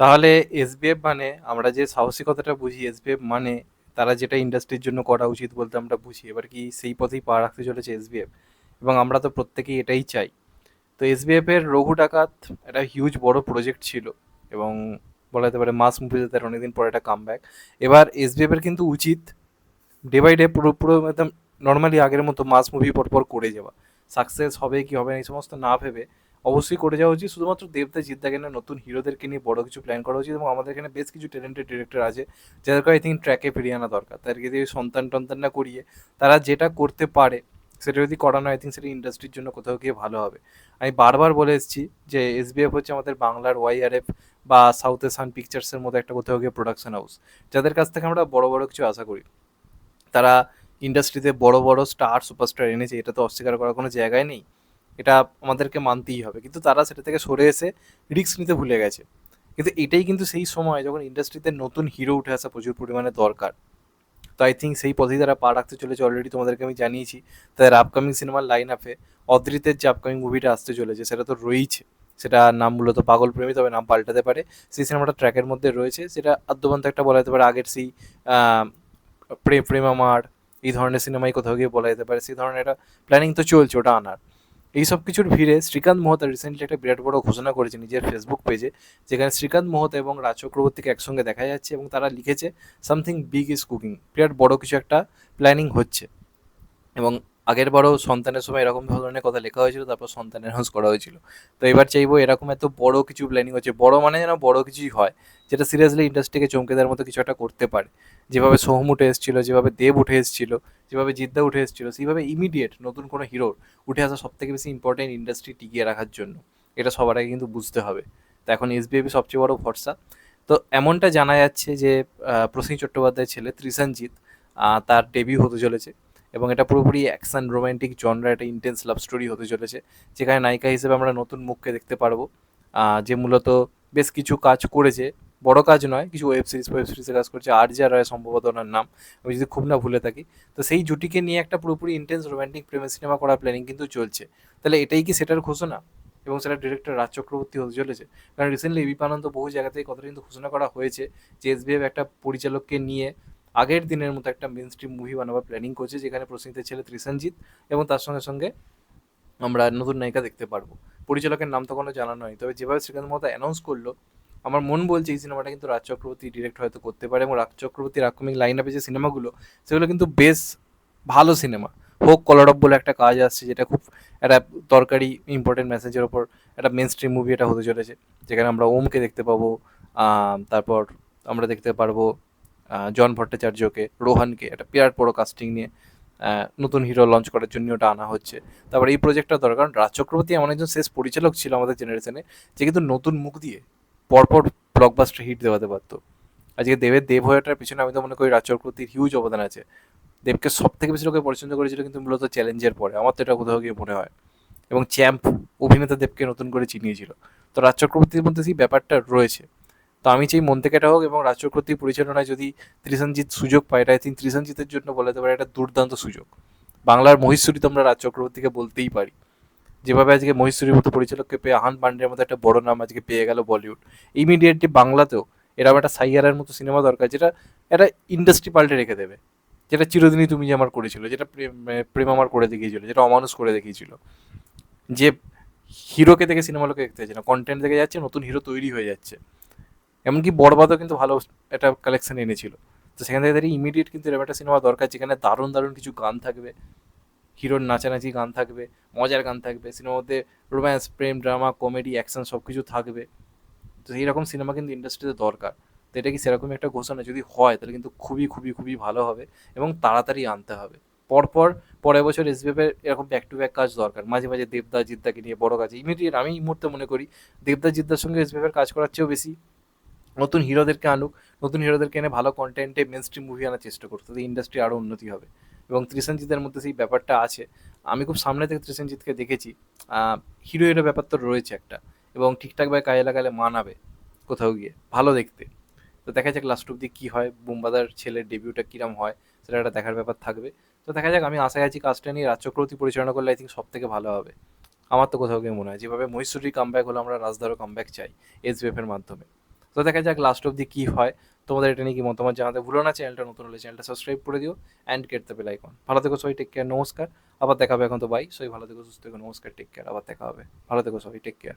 তাহলে এসবিএফ মানে আমরা যে সাহসিকতাটা বুঝি এসবিএফ মানে তারা যেটা ইন্ডাস্ট্রির জন্য করা উচিত বলতে আমরা বুঝি। এবার কি সেই পথেই পা রাখতে চলেছে এসবিএফ এবং আমরা তো প্রত্যেকেই এটাই চাই। তো এসবিএফ এর রঘু ডাকাত একটা হিউজ বড় প্রজেক্ট ছিল এবং বলা যেতে পারে মাস মুভিতে তার অনেকদিন পরে একটা কাম ব্যাক এবার এসবিএফ এর কিন্তু উচিত ডে বাই ডে পুরো পুরো একদম নর্মালি আগের মতো মাস মুভি পরপর করে যাওয়া। সাকসেস হবে কি হবে এই সমস্ত না ভেবে অবশ্যই করে যাওয়া উচিত। শুধুমাত্র দেবদা, জিদ্দাকে না, নতুন হিরোদেরকে নিয়ে বড় কিছু প্ল্যান করা উচিত এবং আমাদের এখানে বেশ কিছু ট্যালেন্টেড ডিরেক্টর আছে যাদেরকে আই থিঙ্ক ট্র্যাকে ফিরিয়ে আনা দরকার। তাদেরকে যদি সন্তান টন্তান না করিয়ে তারা যেটা করতে পারে, সেটা যদি করানো আই থিঙ্ক সেটা ইন্ডাস্ট্রির জন্য কোথাও গিয়ে ভালো হবে। আমি বারবার বলে এসেছি যে এসবিএফ হচ্ছে আমাদের বাংলার ওয়াইআরএফ বা সাউথ সান পিকচার্সের মতো একটা কোথাও গিয়ে প্রোডাকশন হাউস যাদের কাছ থেকে আমরা বড় বড় কিছু আশা করি। তারা ইন্ডাস্ট্রিতে বড় বড় স্টার সুপারস্টার এনেছে, এটা তো অস্বীকার করার কোনো জায়গায় নেই। এটা আমাদেরকে মানতেই হবে। কিন্তু তারা সেটা থেকে সরে এসে রিস্ক নিতে ভুলে গেছে। কিন্তু এটাই কিন্তু সেই সময় যখন ইন্ডাস্ট্রিতে নতুন হিরো উঠে আসা প্রচুর পরিমাণে দরকার। তো আই থিঙ্ক সেই পথেই তারা পা রাখতে চলেছে। অলরেডি তোমাদেরকে আমি জানিয়েছি, তাদের আপকামিং সিনেমার লাইন আপে অদ্রিতের যে আপকামিং মুভিটা আসতে চলেছে, সেটা তো রয়েইছে। সেটা নাম মূলত পাগল প্রেমী, তবে নাম পাল্টাতে পারে। সেই সিনেমাটা ট্র্যাকের মধ্যে রয়েছে। সেটা আদ্যবন্ত একটা বলা যেতে পারে, আগের সেই প্রেম প্রেম আমার এই ধরনের সিনেমাই কোথাও গিয়ে বলা যেতে পারে। সেই ধরনের একটা প্ল্যানিং তো চলছে, ওটা আনার। এই সব কিছুর ভিড়ে শ্রীকান্ত মহতা রিসেন্টলি একটা বিরাট বড় ঘোষণা করেছে নিজের ফেসবুক পেজে যেখানে শ্রীকান্ত মহতা এবং রাজ চক্রবর্তীকে একসঙ্গে দেখা যাচ্ছে এবং তারা লিখেছে সামথিং বিগ ইজ কুকিং বিরাট বড় কিছু একটা প্ল্যানিং হচ্ছে। এবং আগের বারও সন্তানের সময় এরকম ধরনের কথা লেখা হয়েছিল, তারপর সন্তান অ্যানাউন্স করা হয়েছিল। তো এবার চাইব এরকম এত বড় কিছু প্ল্যানিং হচ্ছে, বড় মানে যেন বড় কিছুই হয়, যেটা সিরিয়াসলি ইন্ডাস্ট্রিকে চমকে দেওয়ার মতো কিছু একটা করতে পারে। যেভাবে সোহম উঠে এসেছিল, যেভাবে দেব উঠে এসেছিল, যেভাবে জিদ্দা উঠে এসেছিল, সেইভাবে ইমিডিয়েট নতুন কোনো হিরোর উঠে আসা সব থেকে বেশি ইম্পর্টেন্ট ইন্ডাস্ট্রি টিকিয়ে রাখার জন্য। এটা সবার আগে কিন্তু বুঝতে হবে। তো এখন এসবিআইবি সবচেয়ে বড় ভরসা। তো এমনটা জানা যাচ্ছে যে প্রসেন চট্টোপাধ্যায়ের ছেলে ত্রিশানজিৎ তার ডেবিউ হতে চলেছে। এবং এটা পুরোপুরি অ্যাকশন রোম্যান্টিক জনরা একটা ইন্টেন্স লাভ স্টোরি হতে চলেছে, যেখানে নায়িকা হিসেবে আমরা নতুন মুখকে দেখতে পারব যে মূলত বেশ কিছু কাজ করেছে, বড় কাজ নয়, কিছু ওয়েব সিরিজ ওয়েব সিরিজে কাজ করছে আর যা রয় সম্ভবত ওনার নাম, আমি যদি খুব না ভুলে থাকি। তো সেই জুটিকে নিয়ে একটা পুরোপুরি ইন্টেন্স রোম্যান্টিক প্রেমের সিনেমা করার প্ল্যানিং কিন্তু চলছে। তাহলে এটাই কি সেটার ঘোষণা? এবং সেটা ডিরেক্টর রাজ চক্রবর্তী হতে চলেছে। কারণ রিসেন্টলি বিপানন্দ বহু জায়গা থেকে কথাটা কিন্তু ঘোষণা করা হয়েছে যে এসবিএফ একটা পরিচালককে নিয়ে আগের দিনের মতো একটা মেন স্ট্রিম মুভি বানাবার প্ল্যানিং করছে, যেখানে প্রসেনজিতের ছেলে ত্রিশানজিৎ এবং তার সঙ্গে সঙ্গে আমরা নতুন নায়িকা দেখতে পারব। পরিচালকের নাম তো কোনো জানা নয়, তবে যেভাবে শ্রীকান্ত মতো অ্যানাউন্স করল, আমার মন বলছে এই সিনেমাটা কিন্তু রাজ চক্রবর্তী ডিরেক্ট হয়তো করতে পারে এবং রাজ চক্রবর্তীর আপকামিং লাইন আপে যে সিনেমাগুলো সেগুলো কিন্তু বেশ ভালো সিনেমা হোক কলরব বলে একটা কাজ আসছে, যেটা খুব একটা দরকারি ইম্পর্টেন্ট মেসেজের ওপর একটা মেন স্ট্রিম মুভি এটা হতে চলেছে, যেখানে আমরা ওমকে দেখতে পাবো তারপর আমরা দেখতে পারব জন ভট্টাচার্যকে, রোহানকে, একটা বিরাট বড় কাস্টিং নিয়ে নতুন হিরো লঞ্চ করার জন্য ওটা আনা হচ্ছে। তারপর এই প্রজেক্টটা দরকার রাজ চক্রবর্তী এমন একজন শেষ পরিচালক ছিল আমাদের জেনারেশনে যে কিন্তু নতুন মুখ দিয়ে পরপর ব্লকবাস্টার হিট দেওয়াতে পারতো। আজকে দেবের দেব হয়েটার পিছনে আমি তো মনে করি রাজ চক্রবর্তীর হিউজ অবদান আছে। দেবকে সব থেকে বেশি লোকে পছন্দ করেছিল কিন্তু মূলত চ্যালেঞ্জের পরে, আমার তো এটা কোথাও গিয়ে মনে হয়। এবং চ্যাম্প অভিনেতা দেবকে নতুন করে চিনিয়েছিল। তো রাজ চক্রবর্তীর মধ্যে সেই ব্যাপারটা রয়েছে। তো আমি চাই মন থেকে এটা হোক এবং চক্রবর্তীর পরিচালনায় যদি ত্রিশানজিৎ সুযোগ পায়, এটা আই থিঙ্ক ত্রিশানজিতের জন্য বলাতে পারে একটা দুর্দান্ত সুযোগ। বাংলার মহিষুরি তো আমরা রাজ চক্রবর্তীকে বলতেই পারি। যেভাবে আজকে মহিষুরির মতো পরিচালককে পেয়ে আহান পান্ডের মতো একটা বড় নাম আজকে পেয়ে গেল বলিউড। ইমিডিয়েটলি বাংলাতেও এরকম একটা সাইয়ারের মতো সিনেমা দরকার যেটা একটা ইন্ডাস্ট্রি পাল্টে রেখে দেবে। যেটা চিরদিনই তুমি যে আমার করেছিল, যেটা প্রেম আমার করে দেখিয়েছিল, যেটা অমানুষ করে দেখিয়েছিল। যে হিরোকে দেখে সিনেমা লোকে দেখতে যাচ্ছে না কন্টেন্ট দেখে যাচ্ছে, নতুন হিরো তৈরি হয়ে যাচ্ছে। এমনকি বরবাদও কিন্তু ভালো একটা কালেকশন এনেছিল। তো সেখান থেকে দাঁড়িয়ে ইমিডিয়েট কিন্তু এরকম একটা সিনেমা দরকার, যেখানে দারুণ দারুণ কিছু গান থাকবে, হিরোর নাচানাচি গান থাকবে, মজার গান থাকবে সিনেমার মধ্যে রোম্যান্স প্রেম ড্রামা কমেডি অ্যাকশন সব কিছু থাকবে। তো এইরকম সিনেমা কিন্তু ইন্ডাস্ট্রিতে দরকার। তো এটা কি সেরকম একটা ঘোষণা? যদি হয়, তাহলে কিন্তু খুবই খুবই খুবই ভালো হবে এবং তাড়াতাড়ি আনতে হবে। পরপর পরের বছর এসবিএফের এরকম ব্যাক টু ব্যাক কাজ দরকার। মাঝে মাঝে দেবদা জিদ্দাকে নিয়ে বড় কাজ। ইমিডিয়েট আমি এই মুহূর্তে মনে করি দেবদা জিদ্দার সঙ্গে এসবিএফের কাজ করার চেয়েও বেশি নতুন হিরোদেরকে আনুক, নতুন হিরোদেরকে এনে ভালো কন্টেন্টে মেন স্ট্রিম মুভি আনার চেষ্টা করতো, তাতে ইন্ডাস্ট্রি আরও উন্নতি হবে। এবং ত্রিশানজিতের মধ্যে সেই ব্যাপারটা আছে। আমি খুব সামনে থেকে ত্রিশানজিৎকে দেখেছি। হিরো হিরো ব্যাপার তো রয়েছে একটা। এবং ঠিকঠাকভাবে কাজে লাগালে মানাবে কোথাও গিয়ে, ভালো দেখতে। তো দেখা যাক লাস্ট অব্দি কী হয়, বুম্বাদার ছেলের ডেবিউটা কীরম হয় সেটা একটা দেখার ব্যাপার থাকবে। তো দেখা যাক, আমি আশায় আছি কাজটা নিয়ে রাজ চক্রবর্তী পরিচালনা করলে আই থিঙ্ক সব থেকে ভালো হবে। আমার তো কোথাও গিয়ে মনে হয়, যেভাবে মহীশূরী কামব্যাক হলো, আমরা রাজদারও কামব্যাক চাই এস এর মাধ্যমে। তো দেখা যাক লাস্ট অবধি কি হয়। তোমাদের এটা নিয়ে কি মতামত জানাতে ভুলো না চ্যানেলটা নতুন হলে চ্যানেলটা সাবস্ক্রাইব করে দিও and get the bell icon ভালো থেকো সবাই টেক কেয়ার নমস্কার। আবার দেখাবে এখন তো বাই সবাই ভালো থেকো, সুস্থ থেকো, নমস্কার টেক কেয়ার আবার দেখা হবে। ভালো থেকো সবাই টেক কেয়ার